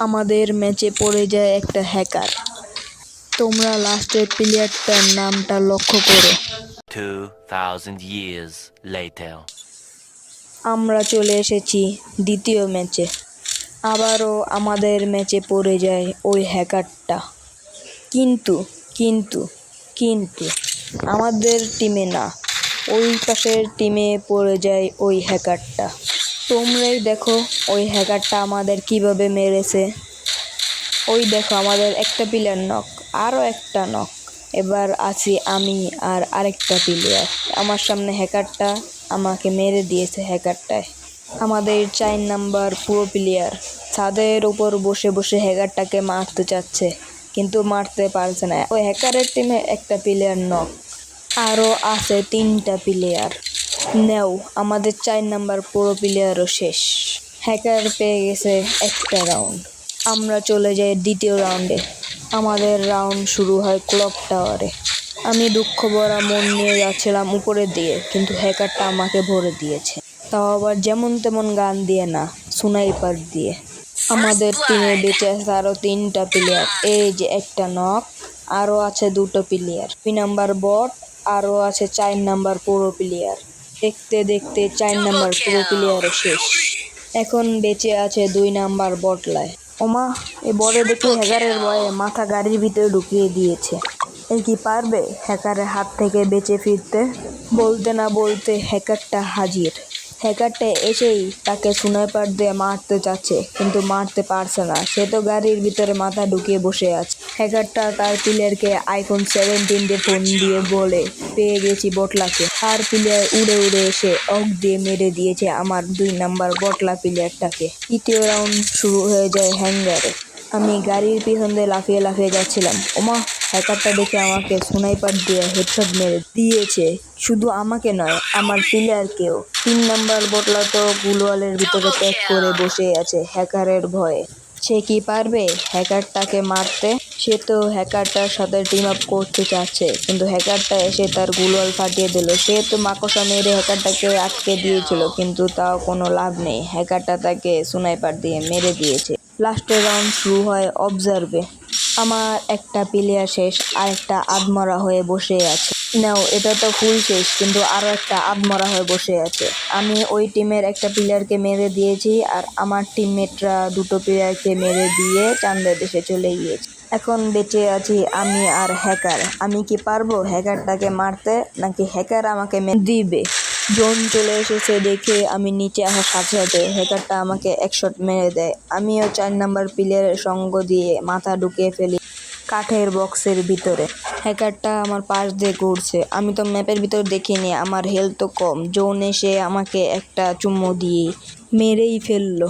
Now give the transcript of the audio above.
আমাদের ম্যাচে পড়ে যায় একটা হ্যাকার তোমরা লাস্টের প্লেয়ারটার নামটা লক্ষ্য করো। 2,000 years later. আমরা চলে এসেছি দ্বিতীয় ম্যাচে। আবারও আমাদের ম্যাচে পড়ে যায় ওই হ্যাকারটা কিন্তু কিন্তু কিন্তু আমাদের টিমে না। ওই পাশের টিমে পড়ে যায় ওই হ্যাকারটা তোমরাই দেখো ওই হ্যাকারটা আমাদের কীভাবে মেরেছে। ওই দেখো আমাদের একটা প্লেয়ার নক আরও একটা নক এবার আছি আমি আর আরেকটা প্লেয়ার আমার সামনে হ্যাকারটা আমাকে মেরে দিয়েছে হ্যাকারটায়। আমাদের চার নাম্বার পুরো প্লেয়ার ছাদের উপর বসে বসে হ্যাকারটাকে মারতে চাচ্ছে, কিন্তু মারতে পারছে না। ওই হ্যাকারের টিমে একটা প্লেয়ার নক আরও আছে তিনটা প্লেয়ার নেও আমাদের চার নাম্বার পুরো প্লেয়ারও শেষ। হ্যাকার পেয়ে গেছে একটা রাউন্ড আমরা চলে যাই দ্বিতীয় রাউন্ডে আমাদের রাউন্ড শুরু হয় ক্লক টাওয়ারে আমি দুঃখ ভরা মন নিয়ে যাচ্ছিলাম উপরের দিকে কিন্তু হ্যাকারটা আমাকে ভরে দিয়েছে। তাও আবার যেমন তেমন গান দিয়ে না সুনাইপার দিয়ে। আমাদের টিমে বেঁচে আছে আরও তিনটা প্লেয়ার এই যে একটা নক আরও আছে দুটো প্লেয়ার দুই নাম্বার বট আরও আছে চার নাম্বার পুরো প্লেয়ার দেখতে দেখতে চার নাম্বার পুরো প্লেয়ার শেষ। এখন বেঁচে আছে দুই নাম্বার বটলায়। ওমা এ বড়ে দেখে হ্যাকারের ভয়ে মাথা গাড়ির ভিতরে ঢুকিয়ে দিয়েছে। এ কি পারবে হ্যাকারের হাত থেকে বেঁচে ফিরতে? বলতে না বলতে হ্যাকারটা হাজির। হ্যাকারটা এসেই তাকে সুনাইপার দিয়ে মারতে চাচ্ছে কিন্তু মারতে পারছে না। সে তো গাড়ির ভিতরে মাথা ঢুকিয়ে বসে আছে। হ্যাকারটা তার প্লেয়ারকে আইফোন সেভেন্টিন দিয়ে ফোন দিয়ে বলে, পেয়ে গেছি বটলাকে। আর প্লেয়ার উড়ে উড়ে এসে অক দিয়ে মেরে দিয়েছে আমার দুই নাম্বার বটলা প্লেয়ারটাকে তৃতীয় রাউন্ড শুরু হয়ে যায় হ্যাঙ্গারে। আমি গাড়ির পিছন দিয়ে লাফিয়ে লাফিয়ে যাচ্ছিলাম। ওমা! হ্যাকারটা দেখে আমাকে স্নাইপার দিয়ে হেডশট মেরে দিয়েছে। শুধু আমাকে নয়, আমার প্লেয়ারকেও। তিন নাম্বার বটলা তো গুলওয়ালের ভিতরে প্যাক করে বসে আছে হ্যাকারের ভয়ে। সে কি পারবে হ্যাকারটাকে মারতে? সে তো হ্যাকারটার সাথে টিম আপ করতে চাচ্ছে, কিন্তু হ্যাকারটা এসে তার গুলওয়াল ফাটিয়ে দিল। সে তো মাকসা মেরে হ্যাকারটাকে আটকে দিয়েছিল, কিন্তু তাও কোনো লাভ নেই। হ্যাকারটা তাকে সুনাইপার দিয়ে মেরে দিয়েছে। লাস্টের রাউন্ড শুরু হয় অবজার্ভে আমার একটা প্লেয়ার শেষ, আর একটা আদমরা হয়ে বসে আছে। নাও, এটা তো ফুল শেষ, কিন্তু আরও একটা আদমরা হয়ে বসে আছে। আমি ওই টিমের একটা প্লেয়ারকে মেরে দিয়েছি, আর আমার টিমমেটরা দুটো প্লেয়ারকে মেরে দিয়ে চান্দের দেশে চলে গিয়েছে। এখন বেঁচে আছি আমি আর হ্যাকার। আমি কি পারব হ্যাকারটাকে মারতে, নাকি হ্যাকার আমাকে দিবে? জোন চলে এসেছে দেখে আমি নিচে আসার সাথে সাথে হ্যাকারটা আমাকে এক শট মেরে দেয়। আমিও চার নাম্বার পিলের সঙ্গ দিয়ে মাথা ঢুকিয়ে ফেলি কাঠের বক্সের ভিতরে। হ্যাকারটা আমার পাশ দিয়ে ঘুরছে। আমি তো ম্যাপের ভিতর দেখিনি, আমার হেলথ তো কম। জোন এসে আমাকে একটা চুম্ম দিয়ে মেরেই ফেলল।